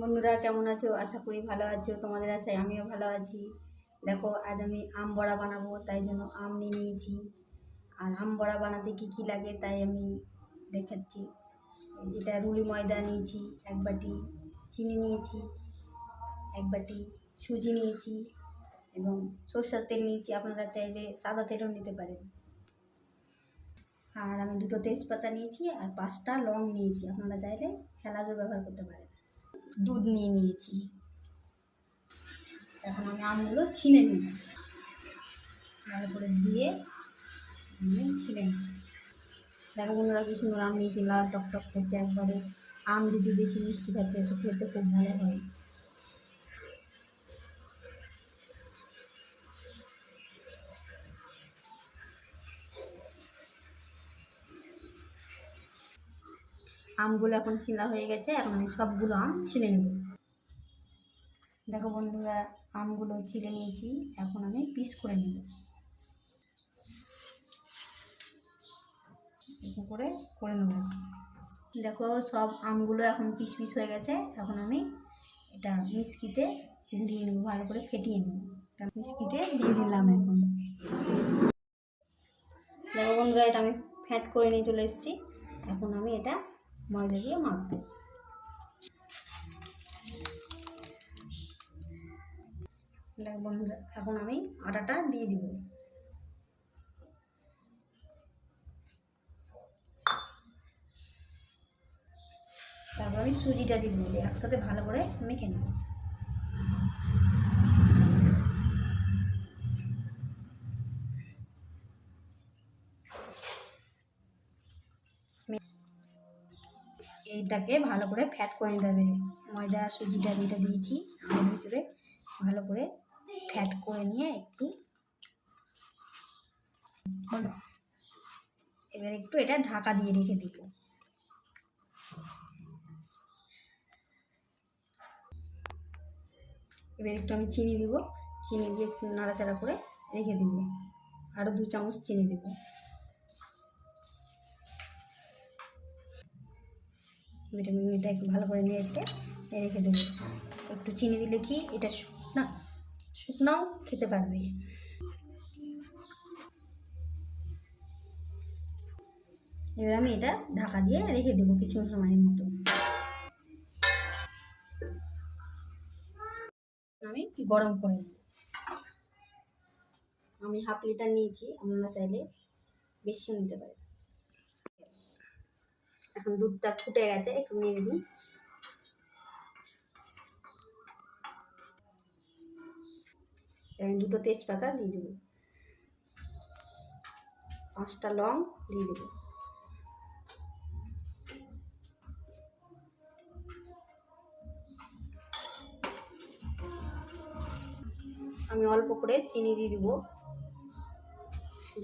বন্ধুরা, কেমন আছো? আশা করি ভালো আছো। তোমাদের আশায় আমিও ভালো আছি। দেখো, আজ আমি আম বড়া বানাবো, তাই জন্য আম নিয়ে নিয়েছি। আর আম বড়া বানাতে কী কী লাগে, তাই আমি দেখাচ্ছি। এটা রুলি ময়দা নিয়েছি, এক বাটি চিনি নিয়েছি, এক বাটি সুজি নিয়েছি এবং সরষের তেল নিয়েছি। আপনারা চাইলে সাদা তেলও নিতে পারেন। আর আমি দুটো তেজপাতা নিয়েছি আর পাঁচটা লং নিয়েছি। আপনারা চাইলে এলাচও ব্যবহার করতে পারেন। দুধ নিয়ে নিয়েছি। এখন আমি আমগুলো ছিনে নিই ভালো করে দিয়ে আমি ছিনে নিই দেখো বন্ধুরা কি সুন্দর আম নিয়েছি, লাল টক টক করছে একবারে। আম যদি বেশি মিষ্টি থাকে খেতে খুব ভালো হয়। আমগুলো এখন ছিলা হয়ে গেছে, এখন আমি সবগুলো আম ছিলে নেব। দেখো বন্ধুরা, আমগুলো ছিলে নিয়েছি, এখন আমি পিস করে নেব। করে করে নেব। দেখো সব আমগুলো এখন পিস পিস হয়ে গেছে, এখন আমি এটা মিষ্টিতে গুঁড়িয়ে নেব, ভালো করে ফেটিয়ে নেব। মিষ্টিতে দিয়ে দিলাম এখন। দেখো বন্ধুরা, এটা আমি ফ্যাট করে নিয়ে চলে এসেছি। এখন আমি এটা ময়দা দিয়ে মাখবো এখন আমি আটাটা দিয়ে দিব। তারপর আমি সুজিটা দিয়ে দেবো, একসাথে ভালো করে মেখে নেব। এইটাকে ভালো করে ফ্যাট করে নিতে হবে। ময়দা, সুজিটা যেটা দিয়েছি আমার ভিতরে, ভালো করে ফ্যাট করে নিয়ে একটু এবার একটু এটা ঢাকা দিয়ে রেখে দিব। এবার একটু আমি চিনি দিব। চিনি দিয়ে একটু নাড়াচাড়া করে রেখে দিব। আরও দু চামচ চিনি দেব। ভিটামিন এটা একটু ভালো করে নিয়ে এসে রেখে দেবো। একটু চিনি দিলে কি এটা শুকনা শুকনাও খেতে পারবে। এবার আমি এটা ঢাকা দিয়ে রেখে দেবো কিছু সময়ের মতো। আমি গরম করে আমি হাফ লিটার নিয়েছি, আপনারা চাইলে বেশিও নিতে পারেন। এখন দুধটা ফুটে গেছে, একটু নিয়ে দিই। দুটো তেজপাতা দিয়ে দেবো। পাঁচটা লং দিয়ে দেবো। আমি অল্প করে চিনি দিয়ে দিব।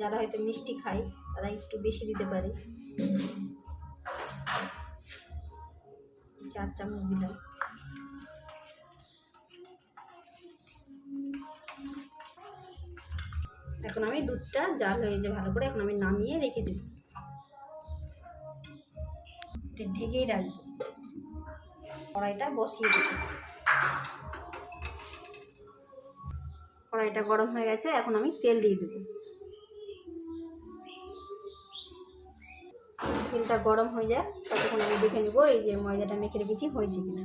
যারা হয়তো মিষ্টি খায়, তারা একটু বেশি দিতে পারে। চার চামচ দিলাম। এখন আমি দুধটা জাল হয়েছে ভালো করে এখন আমি নামিয়ে রেখে দেব। ঢেকেই রাখব। কড়াইটা বসিয়ে দেব। কড়াইটা গরম হয়ে গেছে, এখন আমি তেল দিয়ে দেবো। তেলটা গরম হয়ে যায়, ততক্ষণ আমি দেখে নেব এই যে ময়দাটা মেখে রেখেছি, হয়েছে কিনা।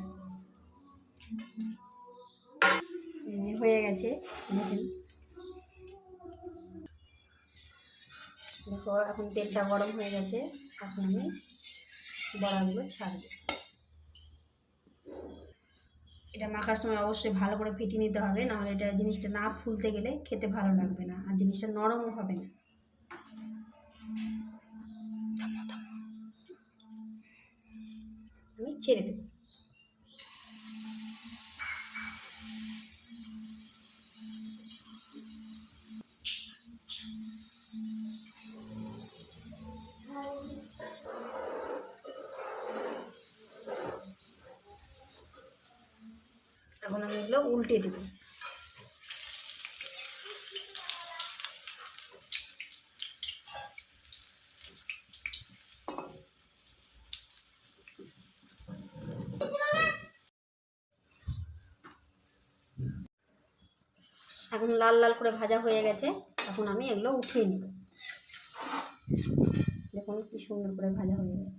হয়ে গেছে, দেখেন। দেখো, এখন তেলটা গরম হয়ে গেছে, এখন আমি বড়াগুলো ছাড়বো। এটা মাখার সময় অবশ্যই ভালো করে ফিটিয়ে নিতে হবে, নাহলে এটা জিনিসটা না ফুলতে গেলে খেতে ভালো লাগবে না, আর জিনিসটা নরমও হবে না। ছেড়ে দেবো। এখন আমি এগুলো উল্টে দেবো। এখন লাল লাল করে ভাজা হয়ে গেছে, এখন আমি এগুলো উঠিয়ে নেব। দেখুন কি সুন্দর করে ভাজা হয়ে গেছে।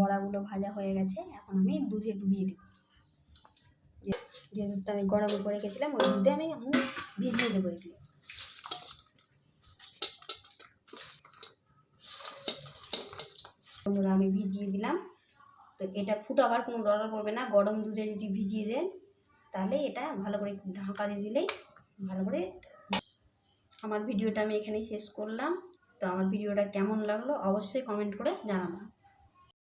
বড়াগুলো ভাজা হয়ে গেছে, এখন আমি দুধে ডুবিয়ে দেবো। যে দুধটা আমি গরম করে রেখেছিলাম, ওই দুধে আমি এখন ভিজিয়ে দেবো এগুলো। বন্ধুরা, আমি ভিজিয়ে দিলাম। তো এটা ফুটাবার কোনো দরকার পড়বে না, গরম দুধে যদি ভিজিয়ে দেন, তাহলে এটা ভালো করে ঢাকা দিয়ে দিলেই ভালো করে আমার ভিডিওটা আমি এখানেই শেষ করলাম। তো আমার ভিডিওটা কেমন লাগল অবশ্যই কমেন্ট করে জানাবেন।